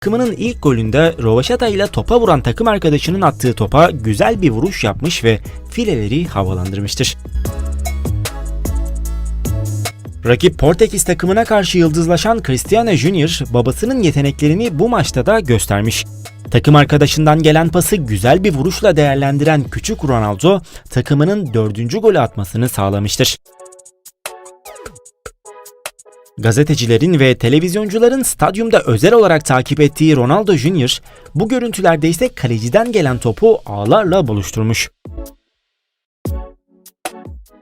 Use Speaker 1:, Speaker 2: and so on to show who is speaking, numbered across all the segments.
Speaker 1: Takımının ilk golünde Rovaşata ile topa vuran takım arkadaşının attığı topa güzel bir vuruş yapmış ve fileleri havalandırmıştır. Rakip Portekiz takımına karşı yıldızlaşan Cristiano Junior babasının yeteneklerini bu maçta da göstermiş. Takım arkadaşından gelen pası güzel bir vuruşla değerlendiren küçük Ronaldo takımının dördüncü golü atmasını sağlamıştır. Gazetecilerin ve televizyoncuların stadyumda özel olarak takip ettiği Ronaldo Junior bu görüntülerde ise kaleciden gelen topu ağlarla buluşturmuş.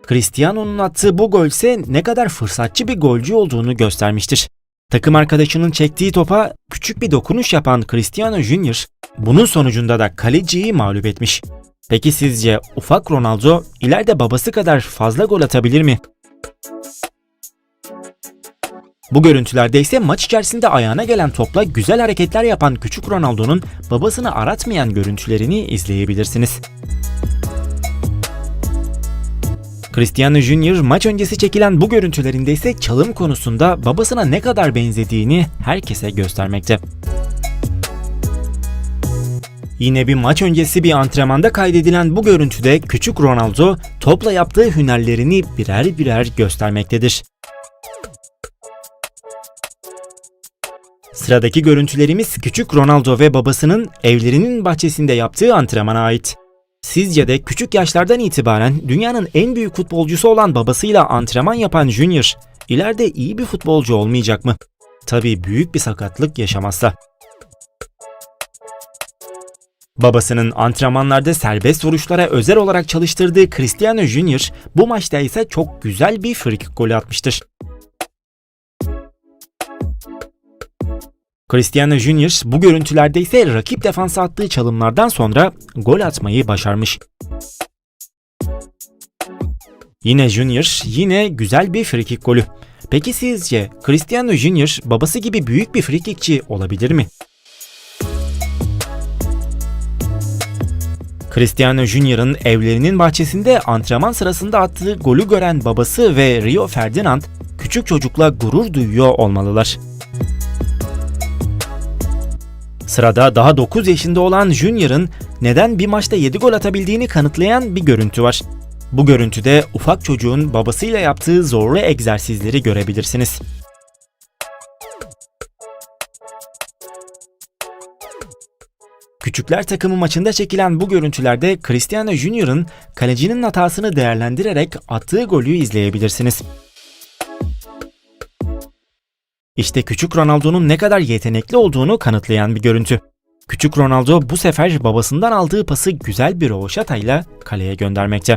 Speaker 1: Cristiano'nun attığı bu gol ise ne kadar fırsatçı bir golcü olduğunu göstermiştir. Takım arkadaşının çektiği topa küçük bir dokunuş yapan Cristiano Junior bunun sonucunda da kaleciyi mağlup etmiş. Peki sizce ufak Ronaldo ileride babası kadar fazla gol atabilir mi? Bu görüntülerde ise maç içerisinde ayağına gelen topla güzel hareketler yapan küçük Ronaldo'nun babasını aratmayan görüntülerini izleyebilirsiniz. Cristiano Junior maç öncesi çekilen bu görüntülerinde ise çalım konusunda babasına ne kadar benzediğini herkese göstermekte. Yine bir maç öncesi bir antrenmanda kaydedilen bu görüntüde küçük Ronaldo topla yaptığı hünerlerini birer birer göstermektedir. Sıradaki görüntülerimiz küçük Ronaldo ve babasının evlerinin bahçesinde yaptığı antrenmana ait. Sizce de küçük yaşlardan itibaren dünyanın en büyük futbolcusu olan babasıyla antrenman yapan Junior ileride iyi bir futbolcu olmayacak mı? Tabii büyük bir sakatlık yaşamazsa. Babasının antrenmanlarda serbest vuruşlara özel olarak çalıştırdığı Cristiano Junior bu maçta ise çok güzel bir frikik golü atmıştır. Cristiano Junior bu görüntülerde ise rakip defansa attığı çalımlardan sonra gol atmayı başarmış. Yine Junior yine güzel bir frikik golü. Peki sizce Cristiano Junior babası gibi büyük bir frikikçi olabilir mi? Cristiano Junior'ın evlerinin bahçesinde antrenman sırasında attığı golü gören babası ve Rio Ferdinand küçük çocukla gurur duyuyor olmalılar. Sırada daha 9 yaşında olan Junior'ın neden bir maçta 7 gol atabildiğini kanıtlayan bir görüntü var. Bu görüntüde ufak çocuğun babasıyla yaptığı zorlu egzersizleri görebilirsiniz. Küçükler takımı maçında çekilen bu görüntülerde Cristiano Junior'ın kalecinin hatasını değerlendirerek attığı golü izleyebilirsiniz. İşte küçük Ronaldo'nun ne kadar yetenekli olduğunu kanıtlayan bir görüntü. Küçük Ronaldo bu sefer babasından aldığı pası güzel bir rovaşatayla kaleye göndermekte.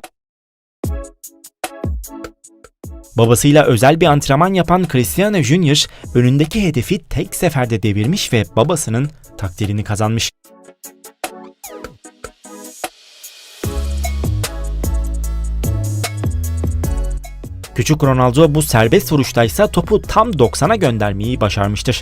Speaker 1: Babasıyla özel bir antrenman yapan Cristiano Junior önündeki hedefi tek seferde devirmiş ve babasının takdirini kazanmış. Küçük Ronaldo bu serbest vuruştaysa topu tam 90'a göndermeyi başarmıştır.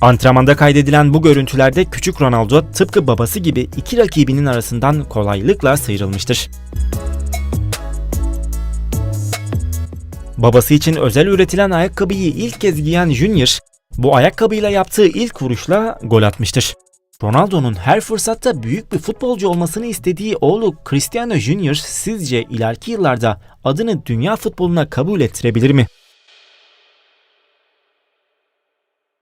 Speaker 1: Antrenmanda kaydedilen bu görüntülerde küçük Ronaldo tıpkı babası gibi iki rakibinin arasından kolaylıkla sıyrılmıştır. Babası için özel üretilen ayakkabıyı ilk kez giyen Junior, bu ayakkabıyla yaptığı ilk vuruşla gol atmıştır. Ronaldo'nun her fırsatta büyük bir futbolcu olmasını istediği oğlu Cristiano Junior sizce ileriki yıllarda adını dünya futboluna kabul ettirebilir mi?